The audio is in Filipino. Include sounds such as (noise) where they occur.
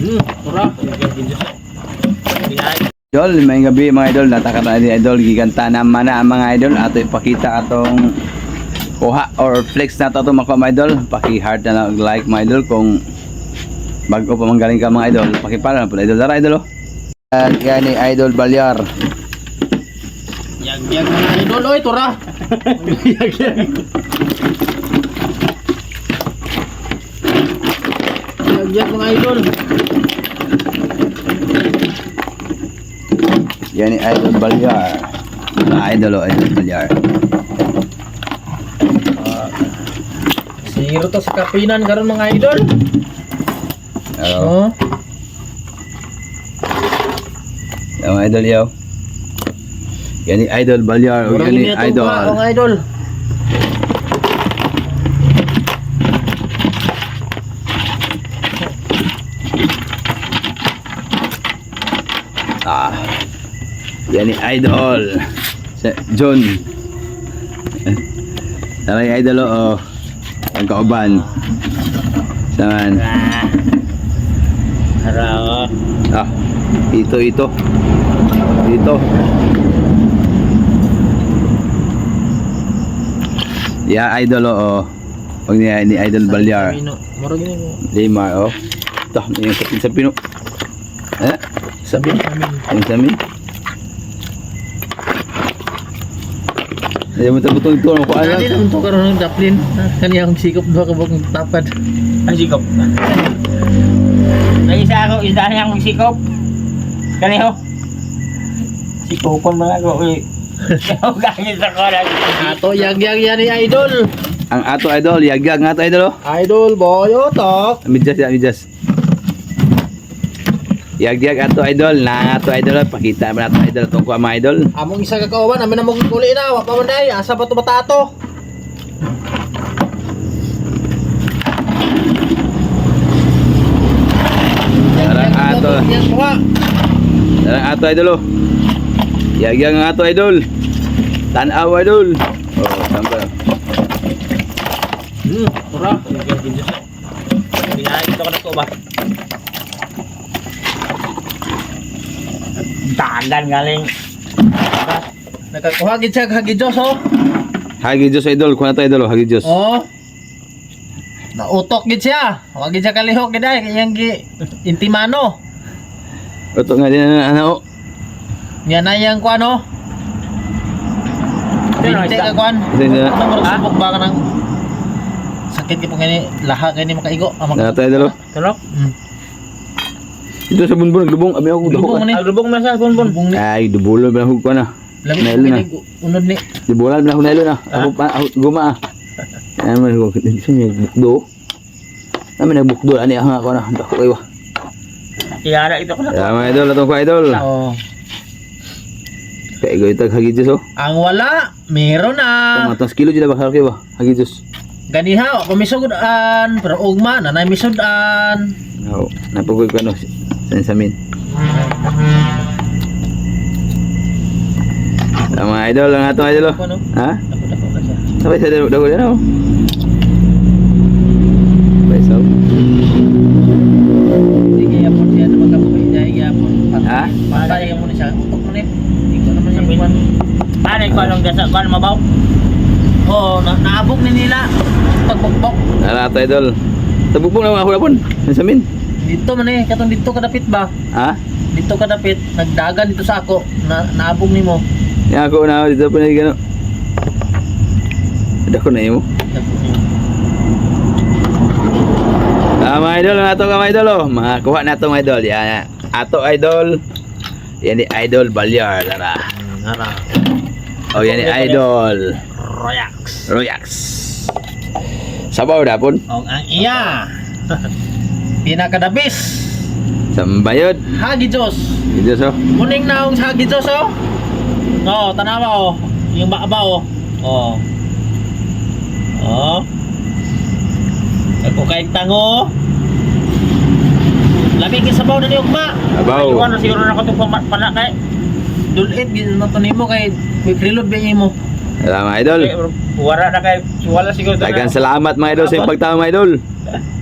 Hmm. Binay. Idol, may gabi mga idol, nataka na idol, giganta naman na mga idol, ato ipakita atong kuha or flex na to mga idol, paki-heart na like mga idol kung bago pa manggaling ka mga idol, pakipala na po idol, dara idol oh. At yan ni Idol Balyar. Yag-yag mga idol. Oy, tura. Yag-yag. (laughs) Yag-yag mga idol. Yan ni Idol Balyar. Ah, idol oh, Idol Balyar. Zero to sa kapinan karon mga idol. Oh, Oh. yan mga idol yaw. Yan ni Idol Balyar, o yan ni Idol. Mga idol. Yan ni Idol. John. Tara yung Idol oh. Ang kauban. Saman. Ah. Hara. Ah. Ito ito. Dito. Ya Idol oh. Pag ni, ni Idol Balyar. Murag ni mo. Lima oh. Ito, yung sa, pino. Eh? Sabi. Amin. Yung sa amin. Ayaw mo tabutong ito. Ano ko alam? Dali lang to karon ng daplin. Kaniyang sikop do ka bang tapad. Ang sikop. May isa ako, isa niyang sikop. Kaniho. Sikopon mga ako. eh. (laughs) Ikaw gagawin sa koran. Ato yag-yag yan ni idol. Ang ato idol, yagyag nga ato idol oh. Idol boy otok. Midjas ya, midjas. Yagyag ato idol, na ato idol, pakita mo nato idol tungkol mga idol. Among isa ka kauban, amin na mo uli na, wa pa man day, asa pa to batato. Darang ato, kuha. darang ato idol oh. Yagyag nga ato idol. Tanaw idol. Oh, sampai. Hmm, tura. Binayad ito ka na ba? Dagan galing. Nakakuha gid siya hagi Diyos oh. Hagi Diyos idol, kuha to idol, oh, hagi Diyos. Oh. Nautok gid siya. Wa gid siya kalihok gid ay yang gi intimano. Ito nga din na ano. oh. Yan na yang kuan oh. Binte ka kuan. Subok ba ka ng sakit ka po gani laha gani makaigo. Ah, Na to idol. oh. Tulok. Hmm. Ito sa bunbun, naglubong, abi ako Lubong dahok. ni. Agrubong na sa bunbun. Lubong ni. Ay, dubulo ba ko na. Nailo na. ko unod ni. Dibulan na ako na ilo na. Ako pa, ako guma ah. Ano man ko, isa niya bukdo. Namin nagbukdo, ani ang ako na. Dako kayo. Iyara ito ko na. Ya mga idol, atong ko idol. Oh. Kaya ikaw itag hagi Diyos oh. Ang wala, meron na. Tama, atong kilo dyan ba kayo ba? Hagi Diyos. Ganiha, pamisudan, pero ugma na na misudan. Oo, napagoy ko ano, sa samin. Ang mga idol, ang atong idol oh. Ha? Na. Sabay sa dago dyan oh. Sabay sa Hindi kaya po siya na magkabuhi niya, kaya po. Ha? Patay mo na siya. Utok mo ni. Hindi ko naman yung Paano ko anong gasa anong mabaw? Oo, na naabog ni nila. Pagbukbok. Tara ato idol. Tabukbong na ako napon. Sa samin. Dito man eh, katong dito kadapit ba? Ha? Dito kadapit, nagdagan dito sa ako. Na naabog ni mo. Yang ako na dito pa na gano. Ada ko na imo. Ah, mga idol, ang ato ka mga idol oh. Mga kuha na to mga idol. Yan. Ato idol. Yan ni idol Balyar. Tara. Nara. Oh, yan ni idol. Royax. Royax. Sabaw dapon. O ang iya. (laughs) Pinakadabis. Sambayod. Hagi Diyos. Dito so. Muning naong sa Hagi Diyos oh. Oo, tanawa oh. Yung baba oh. Oh. Oh. Ako kay tango. Lamig yung sabaw na ni Ugma. Abaw. Iwan na siguro na ko ito pana kay. Dulit, gino to nimo kay may prilod ba imo. Salamat idol. Wala na kay wala siguro. Dagan salamat mga idol sa iyong pagtama mga idol. (laughs)